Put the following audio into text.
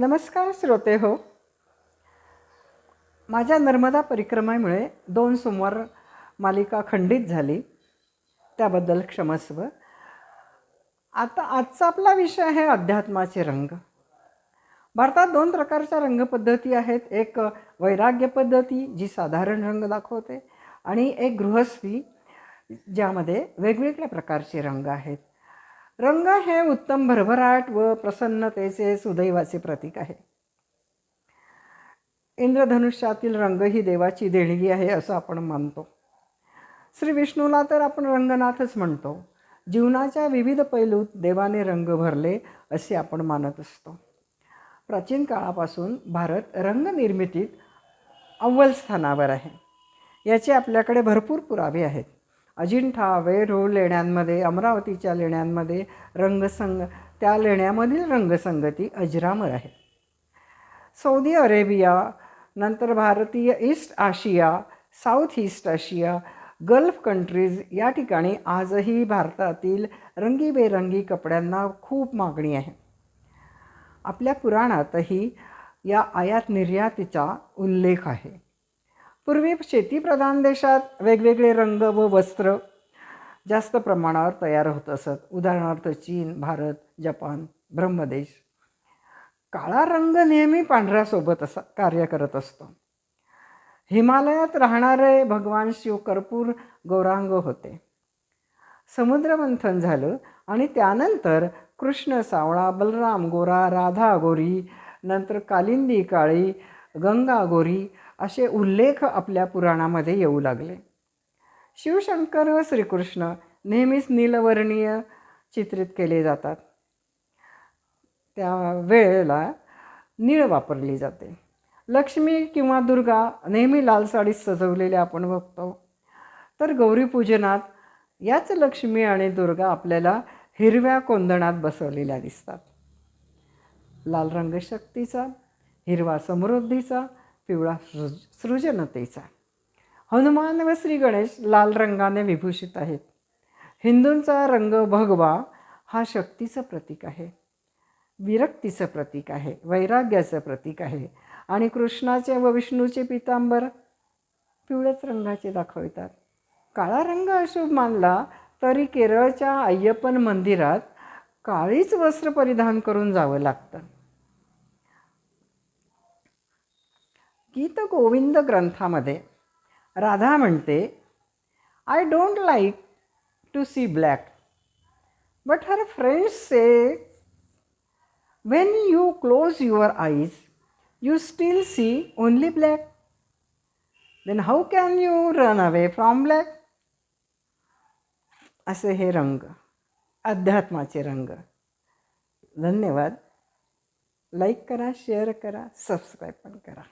नमस्कार श्रोते हो. माझ्या नर्मदा परिक्रमेमुळे दोन सोमवार मालिका खंडित झाली. त्याबद्दल क्षमस्व. आता आजचा आपला विषय आहे अध्यात्माचे रंग. भारतात दोन प्रकारच्या रंगपद्धती आहेत. एक वैराग्य पद्धती जी साधारण रंग दाखवते आणि एक गृहस्थी ज्यामध्ये वेगवेगळ्या प्रकारचे रंग आहेत. रंग हे उत्तम भरभराट व प्रसन्नतेचे सुदैवाचे प्रतीक आहे. इंद्रधनुष्यातील रंग ही देवाची देणगी आहे असं आपण मानतो. श्री विष्णूला तर आपण रंगनाथच म्हणतो. जीवनाच्या विविध पैलूत देवाने रंग भरले असे आपण मानत असतो. प्राचीन काळापासून भारत रंगनिर्मितीत अव्वल स्थानावर आहे. याचे आपल्याकडे भरपूर पुरावे आहेत. अजिंठा वेरूळ लेण्यांमध्ये अमरावतीच्या लेण्यांमध्ये रंगसंग त्या लेण्यामधील रंगसंगती अजरामर आहे. सौदी अरेबिया नंतर भारतीय east Asia south east Asia gulf countries या ठिकाणी आजही भारतातील रंगीबेरंगी कपड्यांना खूप मागणी आहे. आपल्या पुराणातही या आयात निर्यातीचा उल्लेख आहे. पूर्वी शेतीप्रधान देशात वेगवेगळे रंग व वस्त्र जास्त प्रमाणावर तयार होत असत. उदाहरणार्थ चीन भारत जपान ब्रह्मदेश. काळा रंग नेहमी पांढऱ्यासोबत असा कार्य करत असतो. हिमालयात राहणारे भगवान शिव कर्पूर गौरांग होते. समुद्रमंथन झालं आणि त्यानंतर कृष्ण सावळा बलराम गोरा राधा गोरी नंतर कालिंदी काळी गंगा गोरी असे उल्लेख आपल्या पुराणामध्ये येऊ लागले. शिवशंकर व श्रीकृष्ण नेहमीच नीलवर्णीय चित्रित केले जातात. त्या वेळेला नीळ वापरली जाते. लक्ष्मी किंवा दुर्गा नेहमी लाल साडीत सजवलेल्या आपण बघतो. तर गौरीपूजनात याच लक्ष्मी आणि दुर्गा आपल्याला हिरव्या कोंदणात बसवलेल्या दिसतात. लाल रंग शक्तीचा हिरवा समृद्धीचा पिवळा सृज सृजनतेचा. हनुमान व श्री गणेश लाल रंगाने विभूषित आहेत. हिंदूंचा रंग भगवा हा शक्तीचं प्रतीक आहे. विरक्तीचं प्रतीक आहे. वैराग्याचं प्रतीक आहे. आणि कृष्णाचे व विष्णूचे पितांबर पिवळ्याच रंगाचे दाखवतात. काळा रंग अशुभ मानला तरी केरळच्या अय्यप्पन मंदिरात काळीच वस्त्र परिधान करून जावं लागतं. गीत गोविंद ग्रंथामध्ये राधा म्हणते I don't like to see black but her friends say when you close your eyes you still see only black then how can you run away from black असे हे रंग, अध्यात्माचे रंग. धन्यवाद. लाईक करा शेअर करा सबस्क्राईब पण करा.